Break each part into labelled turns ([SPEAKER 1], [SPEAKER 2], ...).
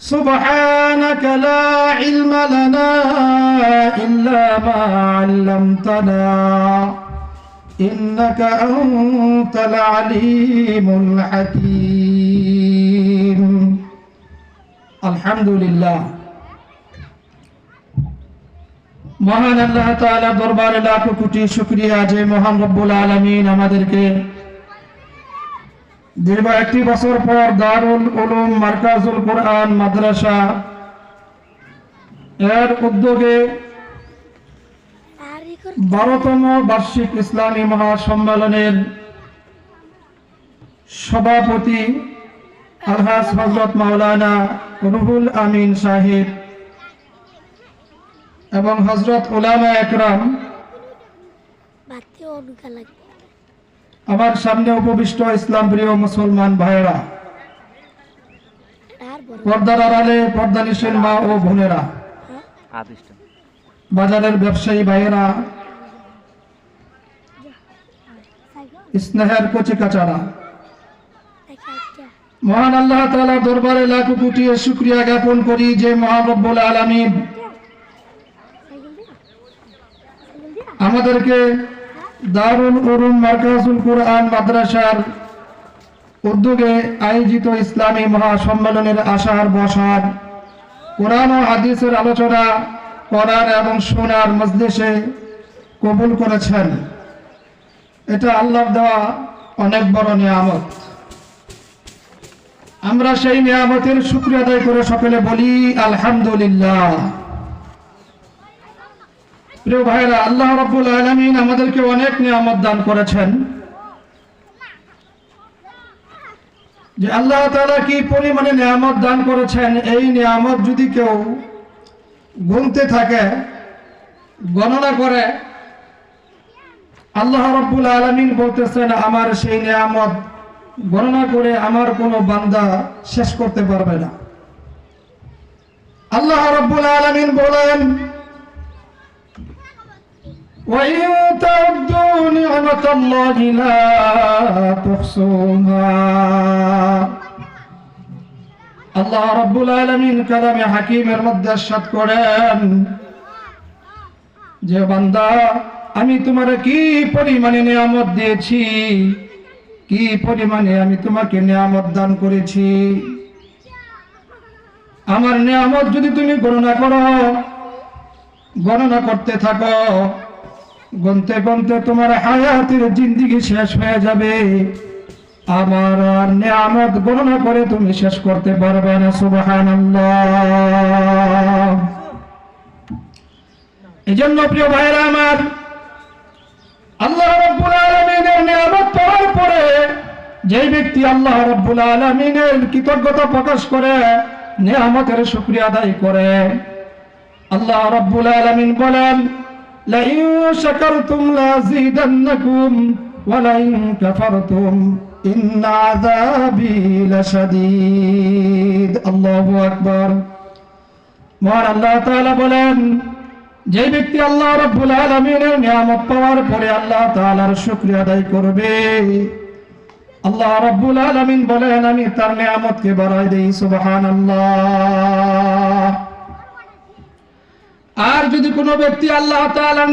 [SPEAKER 1] سبحانك لا علم لنا إلا ما علمتنا إنك أنت العليم الحكيم الحمد لله মহান আল্লাহ তাআলা দরবারে লাখো কোটি শুকরিয়া যে মহান রব্বুল আলামিন আমাদেরকে দীর্ঘ একটি বছর পর দারুল উলুম মার্কাজুল কোরআন মাদ্রাসা এর উদ্যোগে বারোতম বার্ষিক ইসলামী মহাসম্মেলনের সভাপতি আলহাজ হজরত মাওলানা রুহুল আমিন সাহিব এবং হজরত উলামা একরাম
[SPEAKER 2] লাগবে
[SPEAKER 1] আমার সামনে উপবিষ্ট ইসলাম প্রিয় মুসলমান ভাইয়েরা পর্দার আড়ালে পর্দানিসীন মা ও বোনেরা বাজারের ব্যবসায়ী ভাইয়েরা স্নেহের কচি কাচারা মহান আল্লাহ তাআলা দরবারে লাখো কোটি শুক্রিয়া জ্ঞাপন করি যে মহান রব্বুল আলামিন আমাদেরকে দারুল উলুম মার্কাজুল কোরআন মাদ্রাসার উদ্যোগে আয়োজিত ইসলামী মহাসম্মেলনের আশার বসার কোরআন ও হাদিসের আলোচনা করার এবং শোনার মজলিসে কবুল করেছেন। এটা আল্লাহর দেওয়া অনেক বড় নিয়ামত। আমরা সেই নিয়ামতের শুক্রিয়া আদায় করে সকলে বলি, আলহামদুলিল্লাহ। প্রিয় ভাইরা আল্লাহ রাব্বুল আলামিন আমাদেরকে অনেক নিয়ামত দান করেছেন। যে আল্লাহ তাআলা কি পরিমাণে নিয়ামত দান করেছেন, এই নিয়ামত যদি কেউ গুনতে থাকে, গণনা করে, আল্লাহ রাব্বুল আলামিন বলতেছেন, আমার সেই নিয়ামত গণনা করে আমার কোনো বান্দা শেষ করতে পারবে না। আল্লাহ রাব্বুল আলামিন বলেন وإن تعدوا نعمة الله لا تحصوها আল্লাহ রব্বুল আলমিন কালামে হাকিমের মধ্যে সাত করেন যে বান্দা আমি তোমার কি পরিমাণে নিয়ামত দিয়েছি কি পরিমাণে আমি তোমাকে নিয়ামত দান করেছি আমার নিয়ামত যদি তুমি গণনা করো গণনা করতে থাকো গনতে গনতে তোমার হায়াতের জিন্দিগি শেষ হয়ে যাবে। আমার আর নিয়ামত গণনা করে তুমি শেষ করতে পারবে না সুবাহান এই জন্য প্রিয় ভাইরা আমার, আল্লাহ রব্বুল আলমিনের নিয়ামত পাওয়ার পরে যেই ব্যক্তি আল্লাহ রব্বুল আলমিনের কৃতজ্ঞতা প্রকাশ করে, নিয়ামতের শুক্রিয়া আদায় করে, আল্লাহ রব্বুল আলমিন বলেন لئن شكرتم لازيدنكم ولئن كفرتم إن عذابي لشديد الله أكبر মহান আল্লাহ তাআলা বলেন যে ব্যক্তি আল্লাহ রাব্বুল আলামিনের নিয়ামত পাওয়ার পরে আল্লাহ তাআলার শুকরিয়া আদায় করবে আল্লাহ রাব্বুল আলামিন বলেন আমি তার নিয়ামতকে বাড়াই দেই সুবহানাল্লাহ আর যদি কোনো ব্যক্তি আল্লাহ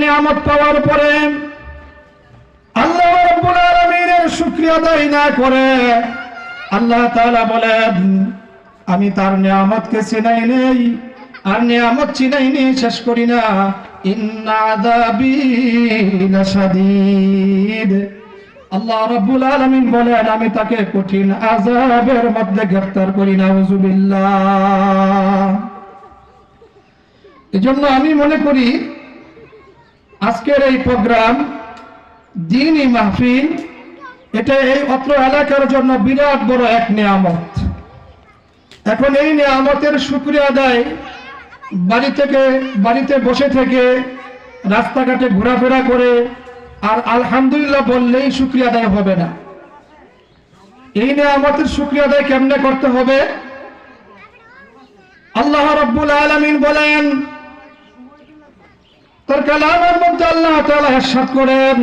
[SPEAKER 1] নিয়ামত পাওয়ার পরে আল্লাহ রাব্বুল আলামিনের শুকরিয়া আদায় না করে, আল্লাহ তাআলা বলেন, আমি তার নিয়ামতকে চিনাই নেই, আর নিয়ামত চিনাই নেই শেষ করি না। আল্লাহ রাব্বুল আলামিন বলেন, আমি তাকে কঠিন আজাবের মধ্যে গ্রেফতার করি নাউজুবিল্লাহ এজন্য আমি মনে করি আজকের এই প্রোগ্রাম, দিনই মাহফিল, এটা এই অত্র এলাকার জন্য বিরাট বড় এক নিয়ামত। এখন এই নিয়ামতের শুক্রিয়া আদায় বাড়ি থেকে, বাড়িতে বসে থেকে, রাস্তাঘাটে ঘোরাফেরা করে, আর আলহামদুলিল্লাহ বললেই শুক্রিয়া আদায় হবে না। এই নিয়ামতের শুক্রিয়া আদায় কেমনে করতে হবে? আল্লাহ রব্বুল আলামিন বলেন তোর কালামের মধ্যে আল্লাহ ইরশাদ করেন,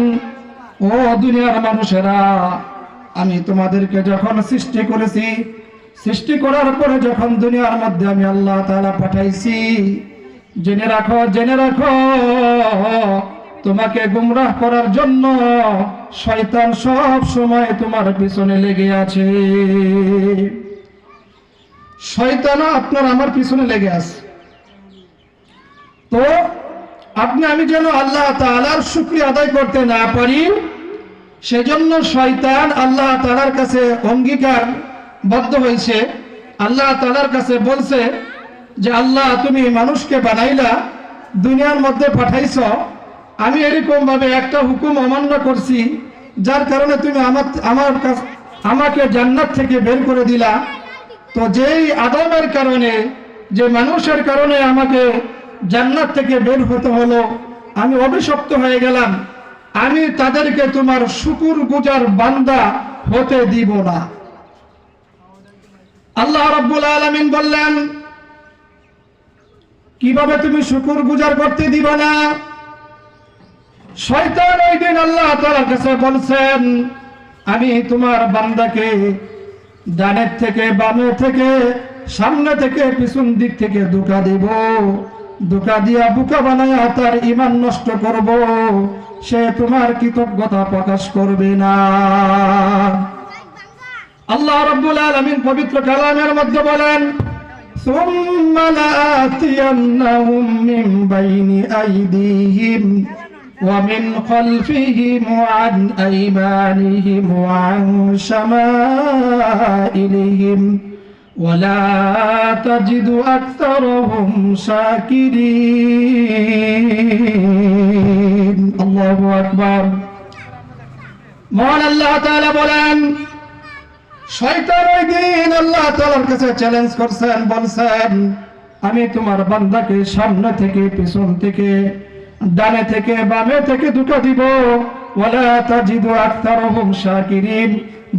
[SPEAKER 1] ও দুনিয়ার মানুষেরা, আমি তোমাদেরকে যখন সৃষ্টি করেছি, সৃষ্টি করার পরে যখন দুনিয়ার মধ্যে আমি আল্লাহ তাআলা পাঠাইছি, জেনে রাখো জেনে রাখো, তোমাকে গুমরাহ করার জন্য শয়তান সব সময় তোমার পিছনে লেগে আছে। শয়তানও আপনার আমার পিছনে লেগে আছে। তো আপনি আমি যেন আল্লাহ তাআলার শুক্রিয়া আদায় করতে না পারি, সেজন্য শয়তান আল্লাহ তাআলার কাছে অঙ্গীকার বদ্ধ হয়েছে। আল্লাহ তাআলার কাছে বলছে যে, আল্লাহ, তুমি মানুষকে বানাইলা, দুনিয়ার মধ্যে পাঠাইছ। আমি এরকম ভাবে একটা হুকুম অমান্য করছি, যার কারণে তুমি আমার আমার কাছ- আমাকে জান্নাত থেকে বের করে দিলা। তো যেই আদমের কারণে, যে মানুষের কারণে আমাকে জান্নাত থেকে বের হতে হলো। আমি অভিশপ্ত হয়ে গেলাম। আমি তাদেরকে তোমার শুকুর গুজার বান্দা হতে দিব না। আল্লাহ রাব্বুল আলামিন বললেন, কীভাবে তুমি শুকুর গুজার করতে দিবা না? শয়তান ওই দিন আল্লাহ তাআলার কাছে বলছেন, আমি তোমার বান্দাকে ডানের থেকে বামে থেকে সামনে থেকে পিছন দিক থেকে দুকা দিব। দুকা দিয়া বুকা বানায়া তার ইমান নষ্ট করব সে তোমার কৃতজ্ঞতা প্রকাশ করবে না আল্লাহ রাব্বুল আলামিন পবিত্র কালামের মধ্যে বলেন ثم لآتينهم من بين أيديهم ومن خلفهم وعن أيمانهم وعن شمائلهم ولا تجد أكثرهم شاكرين الله أكبر মহান আল্লাহ তাআলা বলেন শয়তান ওই দিন আল্লাহ তাআলার কাছে চ্যালেঞ্জ করছেন বলছেন আমি তোমার বান্দাকে সামনে থেকে পিছন থেকে ডানে থেকে বামে থেকে দুটো দিব ওয়ালা তাজিদু আকতারহুম শাকিরিন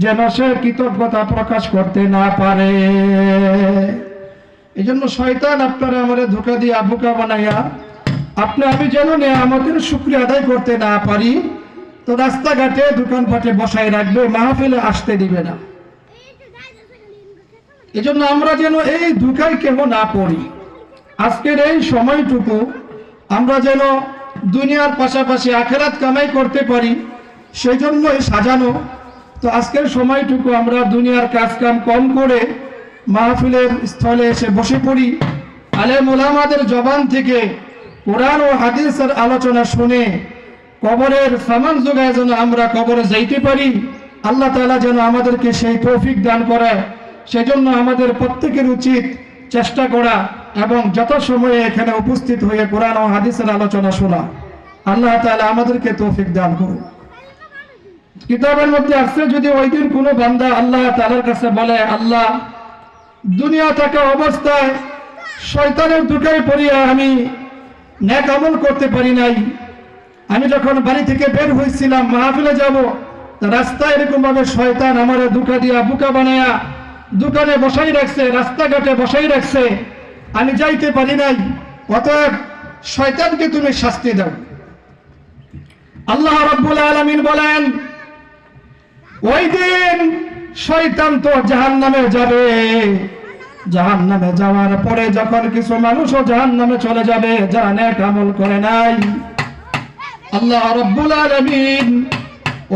[SPEAKER 1] যেন সে কৃতজ্ঞতা প্রকাশ করতে না পারে। এই জন্য শয়তান আপনারা আমারে ধোকা দিয়ে আবুকা বানাইয়া আপনি আমি যেন আমাদের শুক্রিয়া আদায় করতে না পারি, তো রাস্তাঘাটে, দোকানপাটে বসাই রাখবে, মাহফিলে আসতে দিবে না। এজন্য আমরা যেন এই দুঃখায় কেহ না পড়ি। আজকের এই সময়টুকু আমরা যেন দুনিয়ার পাশাপাশি আখেরাত কামাই করতে পারি, সেই জন্যই সাজানো তো আজকের সময়টুকু আমরা দুনিয়ার কাজ কাম করে মাহফিলের স্থলে এসে বসে পড়ি। আলেম ওলামাদের জবান থেকে কোরআন ও হাদিসের আলোচনা শুনে কবরের সামান যোগায় যেন আমরা কবরে যাইতে পারি। আল্লাহ তাআলা যেন আমাদেরকে সেই তৌফিক দান করায়। সেজন্য আমাদের প্রত্যেকের উচিত চেষ্টা করা এবং যত সময়ে এখানে উপস্থিত হয়ে কোরআন ও হাদিসের আলোচনা শোনা। আল্লাহ তাআলা আমাদেরকে তৌফিক দান করুন কিতাবের মধ্যে আসছে, যদি ওই দিন কোনো বান্দা আল্লাহ তাআলার কাছে বলে, আল্লাহ, দুনিয়া থাকা অবস্থায় শয়তানের দুটাই পড়িয়া আমি ন্যাক আমল করতে পারি নাই। আমি যখন বাড়ি থেকে বের হয়েছিলাম, মাহফিলে যাব রাস্তায় এরকম ভাবে শয়তান আমার দুকা দিয়া বুকা বানায়া দোকানে বসাই রাখছে, রাস্তাঘাটে বসাই রাখছে। আমি যাইতে পারি নাই, অতএব শয়তানকে তুমি শাস্তি দাও। আল্লাহ রাব্বুল আলামিন বলেন ওই দিন শয়তান তো জাহান নামে যাবে। জাহান নামে যাওয়ার পরে যখন কিছু মানুষও জাহান নামে চলে যাবে, যারা নেক আমল করে নাই, আল্লাহ রব্বুল আলামিন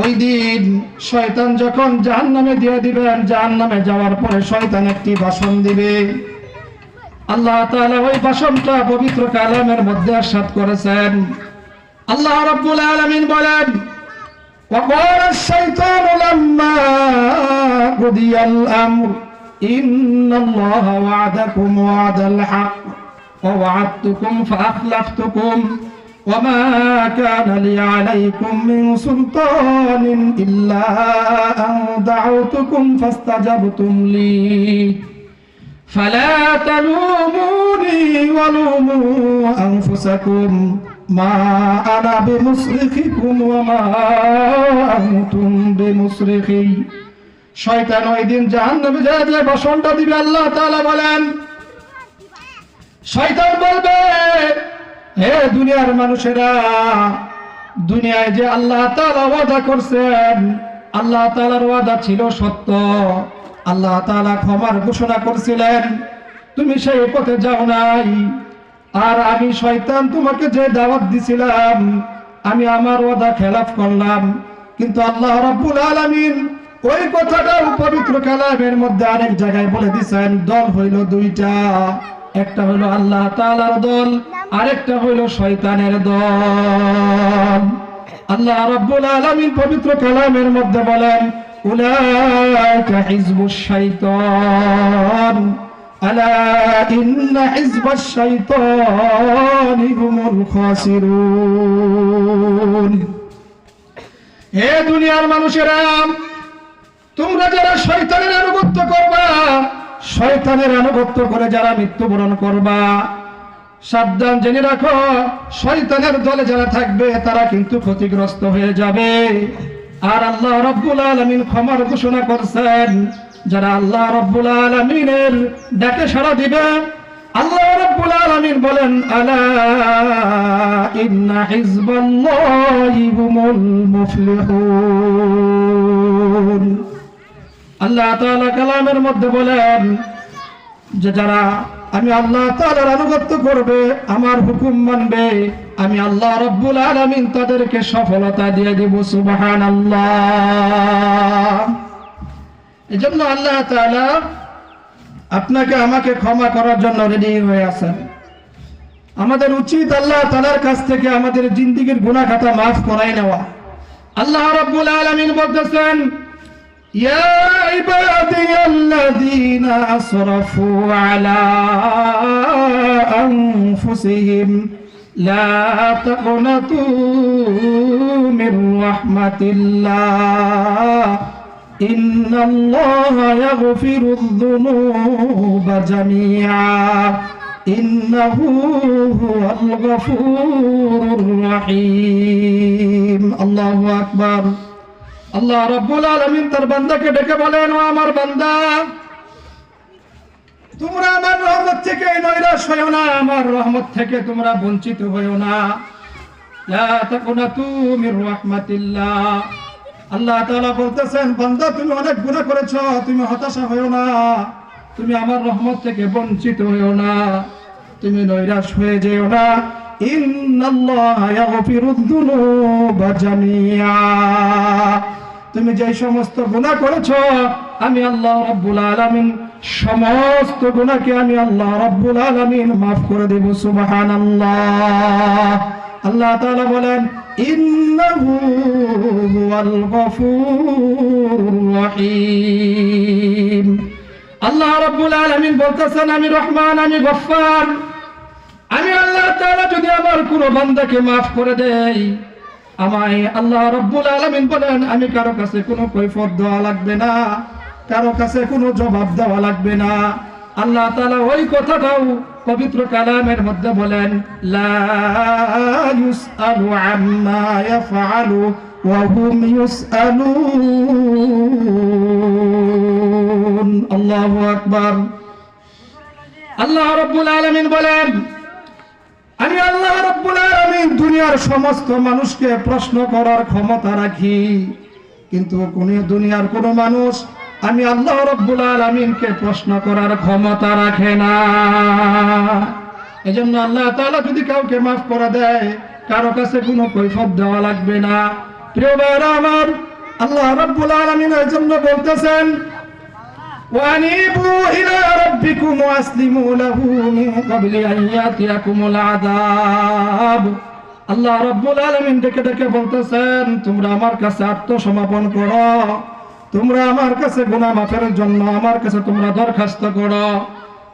[SPEAKER 1] ওই দিন শয়তান যখন জাহান নামে দিয়ে দিবেন জাহান নামে যাওয়ার পরে শয়তান একটি বাসন দিবে। আল্লাহ তাআলা ওই বাসনটা পবিত্র কালামের মধ্যে আসাদ করেছেন। আল্লাহ রব্বুল আলমিন বলেন وقال الشيطان لما قضي الأمر إن الله وعدكم وعد الحق ووعدتكم فأخلفتكم وما كان لي عليكم من سلطان إلا أن دعوتكم فاستجبتم لي فلا تلوموني ولوموا أنفسكم মা আনা বিমুসরিখিকুম ওয়া মা আনতুম বিমুসরিখি শয়তান ওই দিন জাহান্নামে যা যে ভাষণটা দিবে, আল্লাহ তালা বলেন। শয়তান বলবে, হে দুনিয়ার মানুষেরা, দুনিয়ায় যে আল্লাহ তালা ওয়াদা করছেন, আল্লাহ তালার ওয়াদা ছিল সত্য। আল্লাহ তালা ক্ষমার ঘোষণা করছিলেন, তুমি সেই পথে যাও নাই আর আমি শয়তান তোমাকে যে দাওয়াত দিছিলাম, আমি আমার ওয়াদা খেলাফ করলাম। কিন্তু আল্লাহ রাব্বুল আলামিন ওই কথাটাও পবিত্র কালামের মধ্যে আরেক জায়গায় বলে দিছেন, দল হইল দুইটা। একটা হইল আল্লাহ তাআলার দল, আরেকটা হইল শয়তানের দল। আল্লাহ রাব্বুল আলামিন পবিত্র কালামের মধ্যে বলেন, উলাইকা হিজবুশ শাইতান। আলা ইন্না হিজবাশ শাইতানি হুমুল খাসিরুন হে দুনিয়ার মানুষেরা, তোমরা যারা শয়তানের আনুগত্য করবা, শয়তানের আনুগত্য করে যারা মৃত্যুবরণ করবা, সাবধান জেনে রাখো, শয়তানের দলে যারা থাকবে, তারা কিন্তু ক্ষতিগ্রস্ত হয়ে যাবে। আর আল্লাহ রব্বুল আলমিন ক্ষমার ঘোষণা করছেন যারা আল্লাহ রব্বুল আলমিনের ডাকে সাড়া দিবে, আল্লাহ রব্বুল আলমিন বলেন আল্লাহ তাআলা কালামের মধ্যে বলেন যে, যারা আমি আল্লাহ তাআলার আনুগত্য করবে, আমার হুকুম মানবে, আমি আল্লাহ রব্বুল আলামিন তাদেরকে সফলতা দিয়ে দিব, সুবহানাল্লাহ। এজন্য আল্লাহ তাআলা আপনাকে আমাকে ক্ষমা করার জন্য রেডি হয়ে আছেন আমাদের উচিত আল্লাহ তাআলার কাছ থেকে আমাদের জিন্দিগির গুনাহ খাতা মাফ করাই নেওয়া আল্লাহ রাব্বুল আলামিন বলতেছেন يا عبادي الذين أسرفوا على أنفسهم لا تقنطوا من رحمة الله إن الله يغفر الذنوب جميعا إنه هو الغفور الرحيم الله أكبر আল্লাহ রব্বুল আলমিন তার বান্দাকে ডেকে বলেন ও আমার বান্দা তোমরা আমার রহমত থেকে নৈরাশ হইও না আমার রহমত থেকে তোমরা বঞ্চিত হইও না লা তাকুনাতু মির রাহমাতিল্লাহ আল্লাহ তাআলা বলতেছেন, বান্দা, তুমি অনেক গুনাহ করেছ, তুমি হতাশা হইও না। তুমি আমার রহমত থেকে বঞ্চিত হইও না। তুমি নৈরাশ হয়ে যেও না। তুমি যে সমস্ত গুনাহ করেছ, আমি আল্লাহ রাব্বুল আলামিন, সমস্ত গুনাহকে আমি আল্লাহ রাব্বুল আলামিন maaf করে দেব, সুবহানাল্লাহ। আল্লাহ তাআলা বলেন, ইন্নাহু হুয়াল গফুরুর আল্লাহ রাব্বুল আলামিন বলতেছেন, আমি রহমান, আমি গফফার। আমি আল্লাহ তাআলা যদি আমার কোনো বান্দাকে maaf করে দেই, আমায় আল্লাহ রব্বুল আলামিন বলেন, আমি কারও কাছে কোনো কৈফত দেওয়া লাগবে না, কারও কাছে কোনো জবাব দেওয়া লাগবে না। আল্লাহ তাআলা ওই কথাটাও পবিত্র কালামের মধ্যে বলেন আলামিন বলেন, আমি আল্লাহ দুনিয়ার সমস্ত মানুষকে প্রশ্ন করার ক্ষমতা রাখি, কিন্তু কোন দুনিয়ার কোন মানুষ আমি আল্লাহ রব্বুল আলামিনকে প্রশ্ন করার ক্ষমতা রাখে না এজন্য আল্লাহ তাআলা যদি কাউকে মাফ করে দেয় কারো কাছে কোনো কৈফত দেওয়া লাগবে না প্রিয় ভাইরা আমার আল্লাহ রব্বুল আলামিন এই জন্য বলতেছেন وأنيبوا إلى ربكم وأسلموا له من قبل أن يأتيكم العذاب আল্লাহ রব্বুল আলমিন ডেকে ডেকে বলতেছেন তোমরা আমার কাছে আত্মসমাপন করো তোমরা আমার কাছে গুনাহ মাফের জন্য আমার কাছে তোমরা দরখাস্ত করো।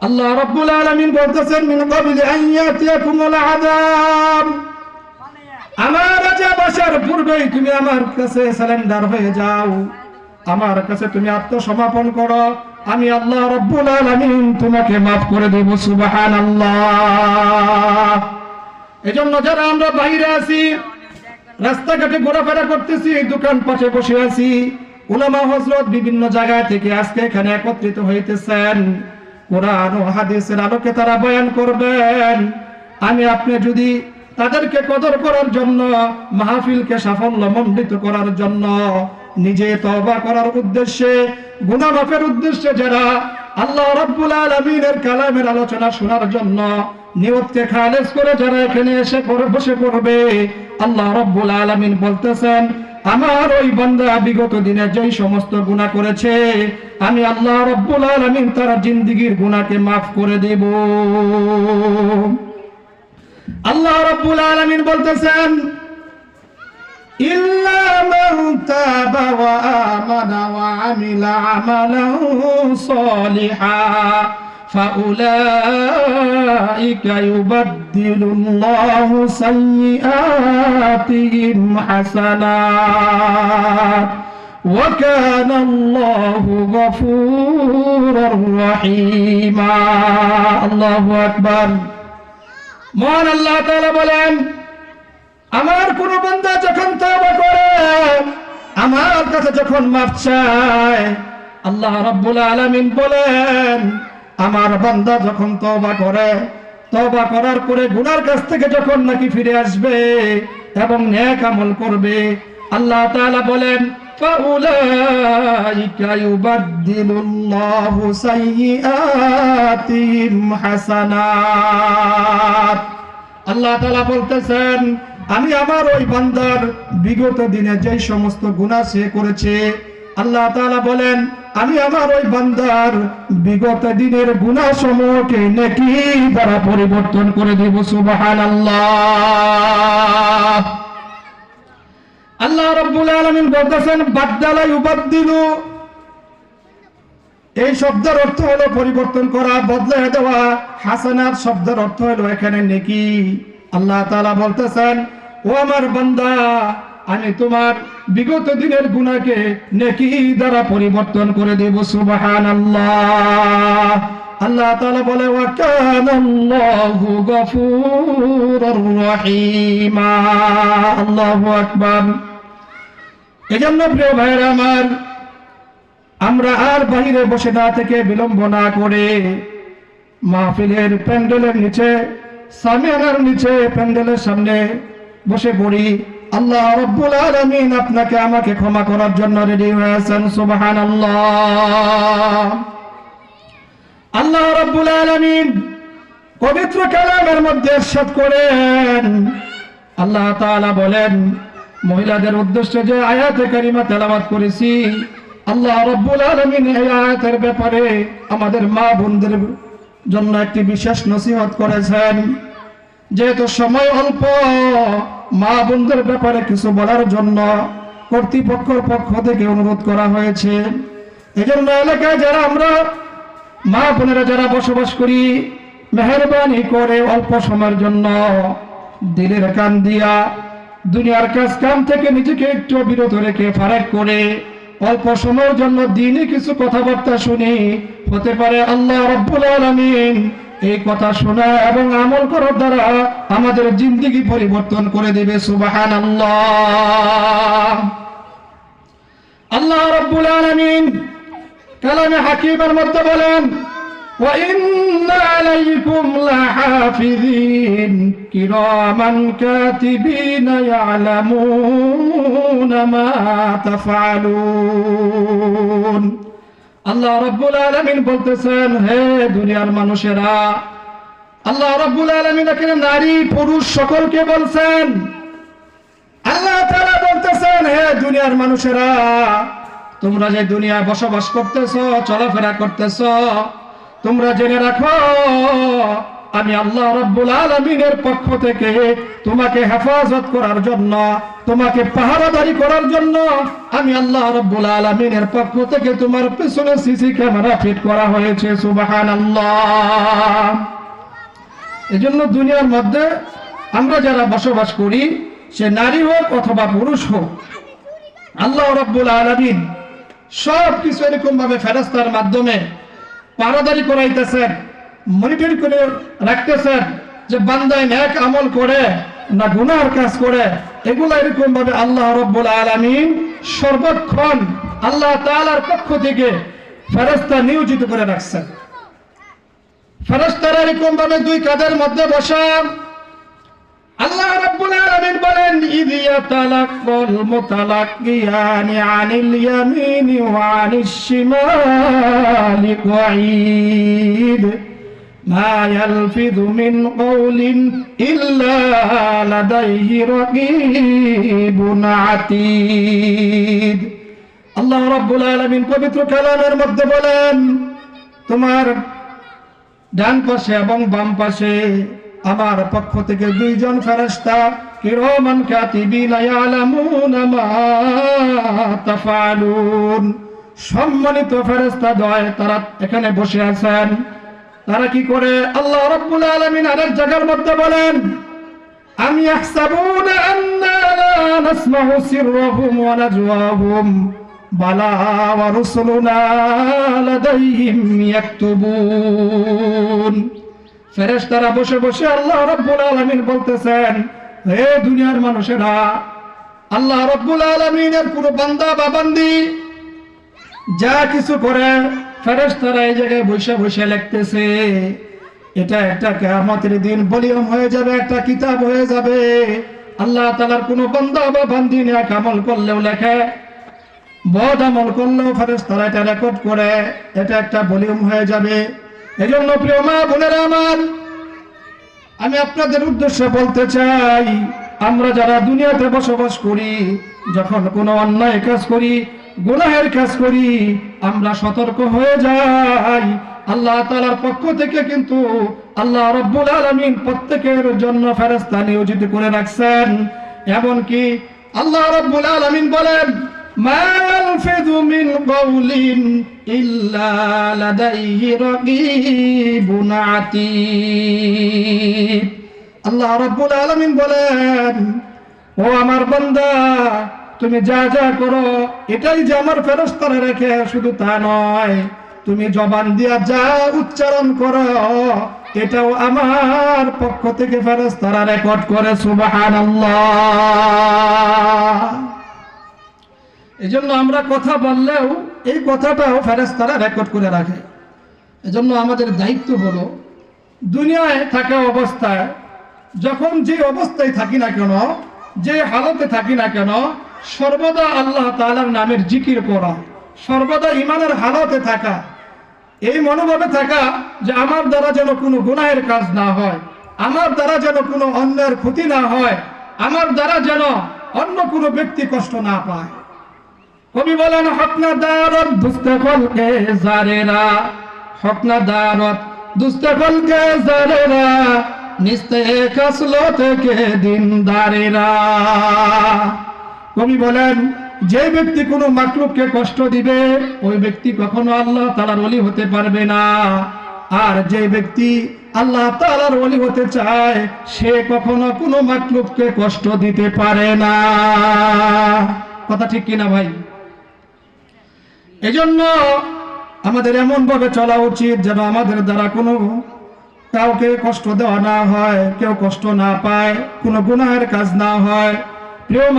[SPEAKER 1] আল্লাহ রব্বুল আলমিন বলতেছেন, মিন কবিলি আন ইয়াতিয়াকুমুল আযাব। আমার আজাব আসার পূর্বেই তুমি আমার কাছে সারেন্ডার হয়ে যাও। আমার কাছে তুমি আত্মসমাপন করো। আমি আল্লাহ রব্বুল আলামিন তোমাকে মাফ করে দেব, সুবহানাল্লাহ। এজন্য যারা আমরা বাইরে আছি, রাস্তাঘাটে ঘোরাফেরা করতেছি, দোকান পাশে বসে আছি উলামা হজরত বিভিন্ন জায়গা থেকে আজকে এখানে একত্রিত হইতেছেন। কোরআন ও হাদিসের আলোকে তারা বয়ান করবেন। আমি আপনি যদি তাদেরকে কদর করার জন্য, মাহফিলকে সাফল্য মণ্ডিত করার জন্য নিজে তওবা করার উদ্দেশ্যে গুনাহ মাফের উদ্দেশ্যে যারা আল্লাহ রাব্বুল আলামিনের কালামের আলোচনা শোনার জন্য নিয়তকে খালেজ করে যারা এখানে এসে বসে পড়বে, আল্লাহ রাব্বুল আলামিন বলতেছেন আমার ওই বান্দা বিগত দিনে যেই সমস্ত গুনাহ করেছে আমি আল্লাহ রাব্বুল আলামিন তার জিন্দেগীর গুনাহকে মাফ করে দেব আল্লাহ রাব্বুল আলামিন বলতেছেন إلا من تاب وآمن وعمل عملا صالحا فأولئك يبدل الله سيئاتهم حسنات وكان الله غفورا رحيما الله أكبر মহান আল্লাহ তাআলা বলেন আমার কোন বান্দা যখন তওবা করে আমার কাছে যখন মাফ চায় আল্লাহ রাব্বুল আলামিন বলেন আমার বান্দা যখন তওবা করে তওবা করার পরে গুনার কাছ থেকে যখন নাকি ফিরে আসবে এবং নেক আমল করবে আল্লাহ তাআলা বলেন فأولئك يبدل الله سيئاتهم حسنات আল্লাহ তালা বলতেছেন আমি আমার ওই বান্দার বিগত দিনে যেই সমস্ত গুনাহ সে করেছে আল্লাহ তাআলা বলেন, আমি আমার ওই বান্দার বিগত দিনের গুনাহ সমূহকে নেকি দ্বারা পরিবর্তন করে দিব, সুবহানাল্লাহ। আল্লাহ রাব্বুল আলামিন বলতেছেন, বাদদালা ইউবাদদিলু। এই শব্দের অর্থ হলো পরিবর্তন করা, বদলে দেওয়া। হাসানাত শব্দের অর্থ হলো এখানে নেকি। আল্লাহ তাআলা বলতেছেন, ও আমার বান্দা আমি তোমার বিগত দিনের গুণাকে নেকি দ্বারা পরিবর্তন করে দেব, সুবহানাল্লাহ। আল্লাহ তালা বলে আল্লাহু এজন্য প্রিয় ভাইরা আমার, আমরা আর বাহিরে বসে না থেকে বিলম্ব না করে মাহফিলের প্যান্ডেলের নিচে, সামিয়ানার নিচে প্যান্ডেলের সামনে বসে পড়ি। আল্লাহ রব্বুল আলামিন আপনাকে আমাকে ক্ষমা করার জন্য রেডি হয়ে আছেন সুবহানাল্লাহ। আল্লাহ রব্বুল আলামিন পবিত্র কালামের মধ্যে ইরশাদ করেন। আল্লাহ তাআলা বলেন, মহিলাদের উদ্দেশ্যে যে আয়াতে কারিমা তেলাওয়াত করেছি, আল্লাহ রব্বুল আলামিন এই আয়াতের ব্যাপারে আমাদের মা বোনদের জন্য একটি বিশেষ নসিহত করেছেন। যেহেতু সময় অল্প মা বোনদের ব্যাপারে কিছু বলার জন্য কর্তৃপক্ষের পক্ষ থেকে অনুরোধ করা হয়েছে। এজন্য এলাকায় যারা আমরা মা বোনেরা যারা বসবাস করি, মেহরবানি করে অল্প সময়ের জন্য দিলের কান দিয়া দুনিয়ার কাজ কাম থেকে নিজেকে একটু বিরত রেখে ফারাক করে অল্প সময়ের জন্য দিনে কিছু কথাবার্তা শুনি। হতে পারে আল্লাহ রব্বুল আলামিন এই কথা শোনা এবং আমল করার দ্বারা আমাদের জিন্দিগি পরিবর্তন করে দিবে সুবাহান আল্লাহ আল্লাহ রব্বুল আলামিন কালামে হাকিমের মধ্যে বলেন وإن عليكم لحافظين كراما كاتبين يعلمون ما تفعلون আল্লাহ রব্বুল আলমিন বলতেছেন, হে দুনিয়ার মানুষেরা, আল্লাহ রব্বুল আলমিন এখানে নারী, পুরুষ সকলকে বলছেন, আল্লাহ বলতেছেন, হে দুনিয়ার মানুষেরা, তোমরা যে দুনিয়ায় বসবাস করতেছ, চলাফেরা করতেছ, তোমরা জেনে রাখো আমি আল্লাহ রব্বুল আলমিনের পক্ষ থেকে তোমাকে হেফাজত করার জন্য, তোমাকে পাহারাদারি করার জন্য আমি আল্লাহ রব্বুল আলমিনের পক্ষ থেকে তোমার পেছনে সিসি ক্যামেরা ফিট করা হয়েছে সুবাহান আল্লাহ এজন্য দুনিয়ার মধ্যে আমরা যারা বসবাস করি, সে নারী হোক অথবা পুরুষ হোক, আল্লাহ রব্বুল আলমিন সব কিছু এরকম ভাবে ফেরস্তার মাধ্যমে পাহারাদারি করাইতেছেন। মনিটর করে রাখতেছেন যে বান্দায় ন্যাক আমল করে না গুনার কাজ করে, এগুলো এরকম ভাবে আল্লাহ রব্বুল আলমিন সর্বক্ষণ আল্লাহ তালার পক্ষ থেকে ফেরস্তা নিয়োজিত করে রাখছেন। ফেরস্তারা এরকম ভাবে দুই কাদের মধ্যে বসা। আল্লাহ বলেন ইদিয়া আনিল ইয়ামিনি ما يلفظ من قول إلا لديه رقيب عتيد আল্লাহ রব্বুল আলমিন পবিত্র কালামের মধ্যে বলেন তোমার ডান পাশে এবং বাম পাশে আমার পক্ষ থেকে দুইজন ফেরেশতা কিরমান কাতিবিন ইয়ালামুনা মা তাফআলুন সম্মানিত ফেরেশতা দয় তারা এখানে বসে আছেন তারা কি করে? আল্লাহ রব্বুল আলমিন আরেক জায়গার মধ্যে বলেন, আমি ফেরেশতারা বসে বসে আল্লাহ রব্বুল আলমিন বলতেছেন, হে দুনিয়ার মানুষেরা, আল্লাহ রব্বুল আলমিনের পুরো বান্দা বা বান্দি যা কিছু করে ফেরেশতারা এই জায়গায় বসে বসে লিখতেছে, এটা একটা কেয়ামতের দিন বলিয়ম হয়ে যাবে, একটা কিতাব হয়ে যাবে। আল্লাহ তালার কোনো বান্দা বা বান্দি নেক আমল করলেও লেখে, বদ আমল করলেও ফেরেশতারা এটা রেকর্ড করে, এটা একটা ভলিউম হয়ে যাবে। এই জন্য প্রিয় মা বোনেরা আমার, আমি আপনাদের উদ্দেশ্যে বলতে চাই, আমরা যারা দুনিয়াতে বসবাস করি, যখন কোনো অন্যায় কাজ করি গুনাহের কাজ করি, আমরা সতর্ক হয়ে যাই। আল্লাহ তালার পক্ষ থেকে কিন্তু আল্লাহ রব্বুল আলমিন প্রত্যেকের জন্য ফেরস্তা নিয়োজিত করে রাখছেন। এমনকি আল্লাহ রব্বুল আলমিন বলেন আল্লাহ রব্বুল আলমিন বলেন, ও আমার বন্দা তুমি যা যা করো, এটাই যে আমার ফেরস্তারা রেখে, শুধু তা নয়, তুমি জবান দিয়া যা উচ্চারণ করো, এটাও আমার পক্ষ থেকে ফেরস্তারা রেকর্ড করে সুবাহান এই জন্য আমরা কথা বললেও, এই কথাটাও ফেরেস্তারা রেকর্ড করে রাখে। এজন্য আমাদের দায়িত্ব হলো, দুনিয়ায় থাকা অবস্থায়, যখন যে অবস্থায় থাকি না কেন, যে হালতে থাকি না কেন সর্বদা আল্লাহ তাআলার নামের জিকির করা, সর্বদা ইমানের হালতে থাকা, এই মনোভাবে থাকা যে আমার দ্বারা যেন কোনো গুনাহের কাজ না হয়, আমার দ্বারা যেন কোনো অন্যের ক্ষতি না হয়, আমার দ্বারা যেন অন্য কোনো ব্যক্তি কষ্ট না পায়। কবি বলেন হকনা দারত দুস্তে কলকে জারেরা হকনা দারত দুস্তে কলকে জারেরা নিস্তে কাসলো থেকে দিন দারেরা কবি বলেন, যে ব্যক্তি কোনো মাকলুককে কষ্ট দিবে, ওই ব্যক্তি কখনো আল্লাহ তালার অলি হতে পারবে না। আর যে ব্যক্তি আল্লাহ তালার অলি হতে চায়, সে কখনো কোনো মাকলুককে কষ্ট দিতে পারে না। কথা ঠিক কিনা ভাই? এজন্য আমাদের এমন ভাবে চলা উচিত যেন আমাদের দ্বারা কোনো কাউকে কষ্ট দেওয়া না হয়, কেউ কষ্ট না পায়, কোনো গুনাহের কাজ না হয়। প্রিয়